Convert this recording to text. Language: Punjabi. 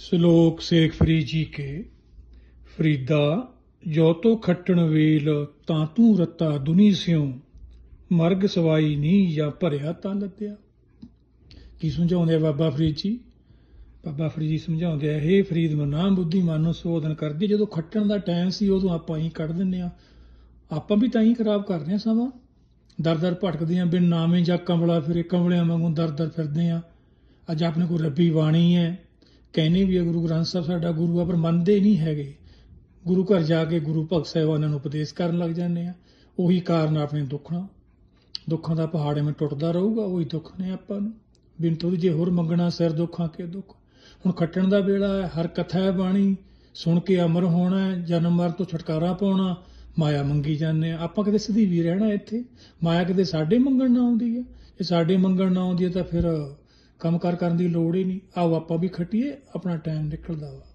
ਸ਼ਲੋਕ ਸੇਖ ਫਰੀਦ ਜੀ ਕੇ, ਫਰੀਦਾ, ਜੋ ਤੋ ਖੱਟਣ ਵੇਲ ਤਾਂ ਤੂੰ ਰਤਾ ਦੁਨੀ ਸਿਉ, ਮਰਗ ਸਵਾਈ ਨੀ ਜਾਂ ਭਰਿਆ ਤਾਂ ਲੱਦਿਆ ਕੀ ਸਮਝਾਉਂਦੇ ਆ ਬਾਬਾ ਫਰੀਦ ਜੀ? ਬਾਬਾ ਫਰੀਦ ਜੀ ਸਮਝਾਉਂਦੇ ਆ ਇਹ ਫਰੀਦ ਮਨਾ, ਬੁੱਧੀਮਾਨ ਨੂੰ ਸੋਧਨ ਕਰਦੀ ਜਦੋਂ ਖੱਟਣ ਦਾ ਟਾਈਮ ਸੀ ਉਦੋਂ ਆਪਾਂ ਹੀ ਕੱਢ ਦਿੰਨੇ ਆ। ਆਪਾਂ ਵੀ ਤਾਂ ਹੀ ਖਰਾਬ ਕਰਦੇ ਆ ਸਮਾਂ। ਦਰ ਦਰ ਭਟਕਦੇ ਆ, ਬਿਨ ਨਾਮੇ ਜਾਂ ਕਮਲਾ ਫਿਰੇ ਕਮਲਿਆਂ ਵਾਂਗੂ ਦਰ ਦਰ ਫਿਰਦੇ ਆ। ਅੱਜ ਆਪਣੇ ਕੋਲ ਰੱਬੀ ਬਾਣੀ ਹੈ। ਕਹਿੰਦੇ ਵੀ ਆ ਗੁਰੂ ਗ੍ਰੰਥ ਸਾਹਿਬ ਸਾਡਾ ਗੁਰੂ ਆ, ਪਰ ਮੰਨਦੇ ਨਹੀਂ ਹੈਗੇ। ਗੁਰੂ ਘਰ ਜਾ ਕੇ ਗੁਰੂ ਭਗਤ ਸਾਹਿਬਾਨਾਂ ਨੂੰ ਉਪਦੇਸ਼ ਕਰਨ ਲੱਗ ਜਾਂਦੇ ਆ। ਉਹੀ ਕਾਰਨ ਆ ਆਪਣੇ ਦੁੱਖਾਂ। ਦੁੱਖਾਂ ਦਾ ਪਹਾੜ ਐਵੇਂ ਟੁੱਟਦਾ ਰਹੂਗਾ, ਉਹੀ ਦੁੱਖ ਨੇ ਆਪਾਂ ਨੂੰ। ਬਿਨ ਤੋਂ ਜੇ ਹੋਰ ਮੰਗਣਾ ਸਿਰ ਦੁੱਖਾਂ ਕੇ ਦੁੱਖ। ਹੁਣ ਖੱਟਣ ਦਾ ਵੇਲਾ ਹੈ, ਹਰ ਕਥਾ ਹੈ ਬਾਣੀ। ਸੁਣ ਕੇ ਅਮਰ ਹੋਣਾ ਹੈ, ਜਨਮ ਮਰਨ ਤੋਂ ਛੁਟਕਾਰਾ ਪਾਉਣਾ, ਮਾਇਆ ਮੰਗੀ ਜਾਂਦੇ ਆ। ਆਪਾਂ ਕਿਤੇ ਸਿੱਧੀ ਵੀ ਰਹਿਣਾ ਇੱਥੇ? ਮਾਇਆ ਕਿਤੇ ਸਾਡੇ ਮੰਗਣ ਨਾ ਆਉਂਦੀ ਹੈ। ਜੇ ਸਾਡੇ ਮੰਗਣ ਨਾ ਆਉਂਦੀ ਹੈ ਤਾਂ ਫਿਰ ਕੰਮ ਕਾਰ ਕਰਨ ਦੀ ਲੋੜ ਹੀ ਨਹੀਂ। ਆਓ ਆਪਾਂ ਵੀ ਖੱਟੀਏ, ਆਪਣਾ ਟਾਈਮ ਨਿਕਲਦਾ ਵਾ।